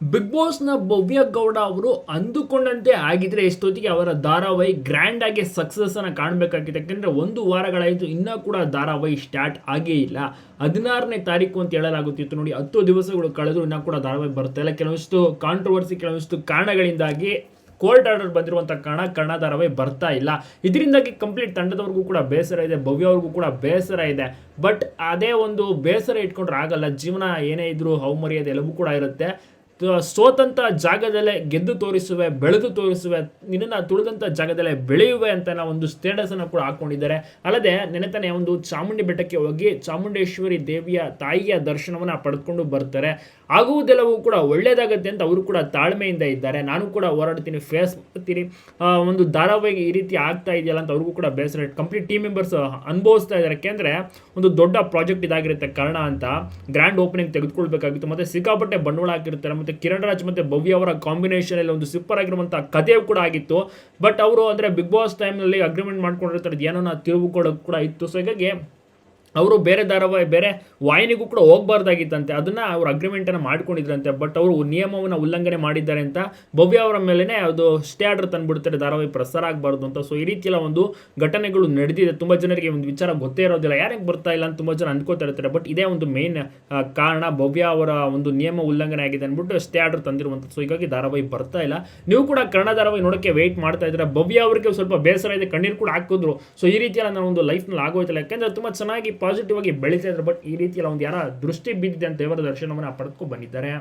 Big ಬಾಸ್ನ ಭವ್ಯ ಗೌಡ ಅವರು ಅಂದುಕೊಂಡಂತೆ ಆಗಿದ್ರೆ ಎಷ್ಟೊತ್ತಿಗೆ ಅವರ ಧಾರಾವಾಹಿ ಗ್ರ್ಯಾಂಡ್ ಆಗಿ ಸಕ್ಸಸ್ ಅನ್ನ ಕಾಣಬೇಕಾಗಿತ್ತು ಯಾಕಂದ್ರೆ ಒಂದು ವಾರಗಳಾಯಿತು, ಇನ್ನೂ ಕೂಡ ಧಾರಾವಾಹಿ ಸ್ಟಾರ್ಟ್ ಆಗೇ ಇಲ್ಲ. ಹದಿನಾರನೇ ತಾರೀಕು ಅಂತ ಹೇಳಲಾಗುತ್ತಿತ್ತು ನೋಡಿ, ಹತ್ತು ದಿವಸಗಳು ಕಳೆದ್ರು ಇನ್ನೂ ಕೂಡ ಧಾರಾವಾಹಿ ಬರ್ತಾ ಇಲ್ಲ. ಕೆಲವಷ್ಟು ಕಾಂಟ್ರವರ್ಸಿ ಕೆಲವಷ್ಟು ಕಾರಣಗಳಿಂದಾಗಿ ಕೋರ್ಟ್ ಆರ್ಡರ್ ಬಂದಿರುವಂಥ ಕಾರಣ ಕನ್ನಡ ಧಾರಾವಾಹಿ ಬರ್ತಾ ಇಲ್ಲ. ಇದರಿಂದಾಗಿ ಕಂಪ್ಲೀಟ್ ತಂಡದವ್ರಿಗೂ ಕೂಡ ಬೇಸರ ಇದೆ, ಭವ್ಯ ಅವ್ರಿಗೂ ಕೂಡ ಬೇಸರ ಇದೆ. ಬಟ್ ಅದೇ ಒಂದು ಬೇಸರ ಇಟ್ಕೊಂಡ್ರೆ ಆಗಲ್ಲ. ಜೀವನ ಏನೇ ಇದ್ರೂ ಹೌಮರ್ಯಾದೆ ಎಲ್ಲವೂ ಕೂಡ ಇರುತ್ತೆ. ಸೋತಂತ ಜಾಗದಲ್ಲೇ ಗೆದ್ದು ತೋರಿಸುವೆ, ಬೆಳೆದು ತೋರಿಸುವೆ, ನಿನ್ನನ್ನು ತುಳಿದಂಥ ಜಾಗದಲ್ಲೇ ಬೆಳೆಯುವೆ ಅಂತ ನಾವು ಒಂದು ಸ್ಟೇಟಸನ್ನು ಕೂಡ ಹಾಕ್ಕೊಂಡಿದ್ದಾರೆ ಅಲ್ಲದೆ ನೆನೆತಾನೆ ಒಂದು ಚಾಮುಂಡಿ ಬೆಟ್ಟಕ್ಕೆ ಹೋಗಿ ಚಾಮುಂಡೇಶ್ವರಿ ದೇವಿಯ ತಾಯಿಯ ದರ್ಶನವನ್ನು ಪಡೆದುಕೊಂಡು ಬರ್ತಾರೆ. ಆಗುವುದೆಲ್ಲವೂ ಕೂಡ ಒಳ್ಳೆಯದಾಗುತ್ತೆ ಅಂತ ಅವರು ಕೂಡ ತಾಳ್ಮೆಯಿಂದ ಇದ್ದಾರೆ. ನಾನು ಕೂಡ ಹೋರಾಡ್ತೀನಿ ಫೇಸ್ ಮಾಡ್ತೀನಿ. ಒಂದು ಧಾರಾವಾಹಿ ಈ ರೀತಿ ಆಗ್ತಾ ಇದೆಯಲ್ಲ ಅಂತ ಅವ್ರಿಗೂ ಕೂಡ ಬೇಸರ ಕಂಪ್ಲೀಟ್ ಟೀಮ್ ಮೆಂಬರ್ಸ್ ಅನುಭವಿಸ್ತಾ ಇದ್ದಾರೆ. ಯಾಕೆಂದರೆ ಒಂದು ದೊಡ್ಡ ಪ್ರಾಜೆಕ್ಟ್ ಇದಾಗಿರುತ್ತೆ ಕಾರಣ ಅಂತ. ಗ್ರ್ಯಾಂಡ್ ಓಪನಿಂಗ್ ತೆಗೆದುಕೊಳ್ಬೇಕಾಗಿತ್ತು. ಮತ್ತು ಸಿಕ್ಕಾಪಟ್ಟೆ ಬಂಡವಾಳ ಹಾಕಿರ್ತಾರೆ, ಮತ್ತೆ ಕಿರಣ್ ರಾಜ್ ಮತ್ತೆ ಭವ್ಯ ಅವರ ಕಾಂಬಿನೇಷನ್ ಅಲ್ಲಿ ಒಂದು ಸೂಪರ್ ಆಗಿರುವಂಥ ಕಥೆ ಕೂಡ ಆಗಿತ್ತು. ಬಟ್ ಅವರು ಅಂದ್ರೆ ಬಿಗ್ ಬಾಸ್ ಟೈಮ್ನಲ್ಲಿ ಅಗ್ರಿಮೆಂಟ್ ಮಾಡ್ಕೊಂಡಿರ್ತಾರೆ ಏನೋ ತಿರುವು ಕೂಡ ಇತ್ತು. ಸೊ ಹೀಗಾಗಿ ಅವರು ಬೇರೆ ಧಾರಾವಾಹಿ, ಬೇರೆ ವಾಹಿನಿಗೂ ಕೂಡ ಹೋಗಬಾರ್ದಾಗಿತ್ತಂತೆ. ಅದನ್ನು ಅವರು ಅಗ್ರಿಮೆಂಟನ್ನು ಮಾಡ್ಕೊಂಡಿದ್ರಂತೆ. ಬಟ್ ಅವರು ನಿಯಮವನ್ನು ಉಲ್ಲಂಘನೆ ಮಾಡಿದ್ದಾರೆ ಅಂತ ಭವ್ಯ ಅವರ ಮೇಲೇ ಅದು ಸ್ಟೇ ಆರ್ಡರ್ ತಂದುಬಿಡ್ತಾರೆ, ಧಾರಾವಾಹಿ ಪ್ರಸಾರ ಆಗಬಾರ್ದು ಅಂತ. ಸೊ ಈ ರೀತಿಯಲ್ಲ ಒಂದು ಘಟನೆಗಳು ನಡೆದಿದೆ. ತುಂಬ ಜನರಿಗೆ ಒಂದು ವಿಚಾರ ಗೊತ್ತೇ ಇರೋದಿಲ್ಲ. ಯಾರಿಗೆ ಬರ್ತಾ ಇಲ್ಲ ಅಂತ ತುಂಬ ಜನ ಅಂದ್ಕೋತಾ ಇರ್ತಾರೆ. ಬಟ್ ಇದೇ ಒಂದು ಮೇನ್ ಕಾರಣ ಭವ್ಯ ಅವರ ಒಂದು ನಿಯಮ ಉಲ್ಲಂಘನೆ ಆಗಿದೆ ಅಂದ್ಬಿಟ್ಟು ಸ್ಟೇ ಆರ್ಡರ್ ತಂದಿರುವಂಥದ್ದು ಸೊ ಹೀಗಾಗಿ ಧಾರಾವಾಹಿ ಬರ್ತಾ ಇಲ್ಲ. ನೀವು ಕೂಡ ಕನ್ನಡ ಧಾರಾವಾಹಿ ನೋಡೋಕ್ಕೆ ವೆಯ್ಟ್ ಮಾಡ್ತಾ ಇದ್ದಾರೆ? ಭವ್ಯ ಅವರಿಗೆ ಸ್ವಲ್ಪ ಬೇಸರ ಇದೆ. ಕಣ್ಣೀರು ಕೂಡ ಹಾಕಿದ್ರು ಸೊ ಈ ರೀತಿಯೆಲ್ಲ ನಾನು ಒಂದು ಲೈಫ್ನಲ್ಲಿ ಆಗೋಯ್ತಲ್ಲ. ಯಾಕೆಂದ್ರೆ ತುಂಬ ಚೆನ್ನಾಗಿ ಪಾಸಿಟಿವ್ ಆಗಿ ಬೆಳೀತಾ ಇದ್ರು ಬಟ್ ಈ ರೀತಿಯಲ್ಲಿ ಒಂದು ಯಾರ ದೃಷ್ಟಿ ಬಿದ್ದಿದೆ ಅಂತ ದೇವರ ದರ್ಶನವನ್ನು ಪಡೆದುಕೊಂಡು ಬಂದಿದ್ದಾರೆ.